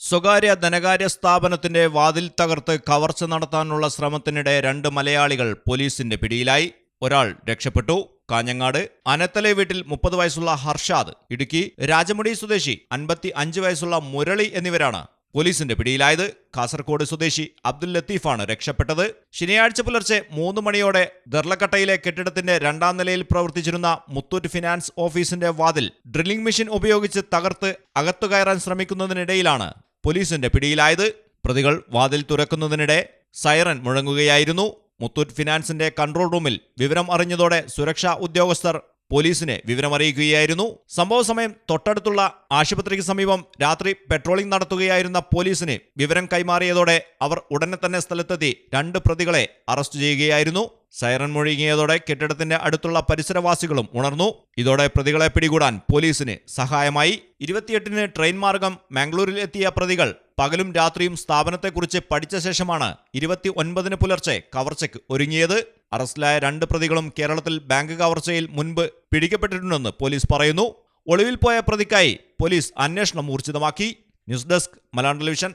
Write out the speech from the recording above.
സ്വകാര്യ ധനകാര്യ സ്ഥാപനത്തിന്റെ വാതിൽ തകർത്ത് കവർച്ച നടത്താനുള്ള ശ്രമത്തിനിടെ രണ്ട് മലയാളികൾ പോലീസിന്റെ പിടിയിലായി. ഒരാൾ രക്ഷപ്പെട്ടു. കാഞ്ഞങ്ങാട്. അനത്തലെ വീട്ടിൽ മുപ്പത് വയസ്സുള്ള ഹർഷാദ് ഇടുക്കി. രാജമുടി സ്വദേശി അൻപത്തി അഞ്ച് വയസ്സുള്ള മുരളി എന്നിവരാണ് പോലീസിന്റെ പിടിയിലായത്. കാസർകോട് സ്വദേശി അബ്ദുൽ ലത്തീഫാണ് രക്ഷപ്പെട്ടത്. ശനിയാഴ്ച പുലർച്ചെ മൂന്ന് മണിയോടെ ദർലക്കട്ടയിലെ കെട്ടിടത്തിന്റെ രണ്ടാം നിലയിൽ പ്രവർത്തിച്ചിരുന്ന മുത്തൂറ്റ് ഫിനാൻസ് ഓഫീസിന്റെ വാതിൽ ഡ്രില്ലിംഗ് മെഷീൻ ഉപയോഗിച്ച് തകർത്ത് അകത്തു കയറാൻ ശ്രമിക്കുന്നതിനിടയിലാണ് പോലീസിന്റെ പിടിയിലായത്. പ്രതികൾ വാതിൽ തുറക്കുന്നതിനിടെ സൈറൻ മുഴങ്ങുകയായിരുന്നു. മുത്തൂറ്റ് ഫിനാൻസിന്റെ കൺട്രോൾ റൂമിൽ വിവരം അറിഞ്ഞതോടെ സുരക്ഷാ ഉദ്യോഗസ്ഥർ പോലീസിനെ വിവരമറിയിക്കുകയായിരുന്നു. സംഭവ സമയം തൊട്ടടുത്തുള്ള ആശുപത്രിക്ക് സമീപം രാത്രി പെട്രോളിംഗ് നടത്തുകയായിരുന്ന പോലീസിന് വിവരം കൈമാറിയതോടെ അവർ ഉടനെ തന്നെ സ്ഥലത്തെത്തി രണ്ട് പ്രതികളെ അറസ്റ്റ് ചെയ്യുകയായിരുന്നു. സൈറൻ മുഴുകിയതോടെ കെട്ടിടത്തിന്റെ അടുത്തുള്ള പരിസരവാസികളും ഉണർന്നു. ഇതോടെ പ്രതികളെ പിടികൂടാൻ പോലീസിന് സഹായമായി. ഇരുപത്തിയെട്ടിന് ട്രെയിൻ മാർഗം മാംഗ്ലൂരിൽ എത്തിയ പ്രതികൾ പകലും രാത്രിയും സ്ഥാപനത്തെക്കുറിച്ച് പഠിച്ച ശേഷമാണ് ഇരുപത്തി ഒൻപതിന് പുലർച്ചെ കവർച്ചയ്ക്ക് ഒരുങ്ങിയത്. അറസ്റ്റിലായ രണ്ട് പ്രതികളും കേരളത്തിൽ ബാങ്ക് കവർച്ചയിൽ മുൻപ് പിടിക്കപ്പെട്ടിട്ടുണ്ടെന്ന് പോലീസ് പറയുന്നു. ഒളിവിൽ പോയ പ്രതിക്കായി പോലീസ് അന്വേഷണം ഊർജിതമാക്കി. News desk Malayalam television.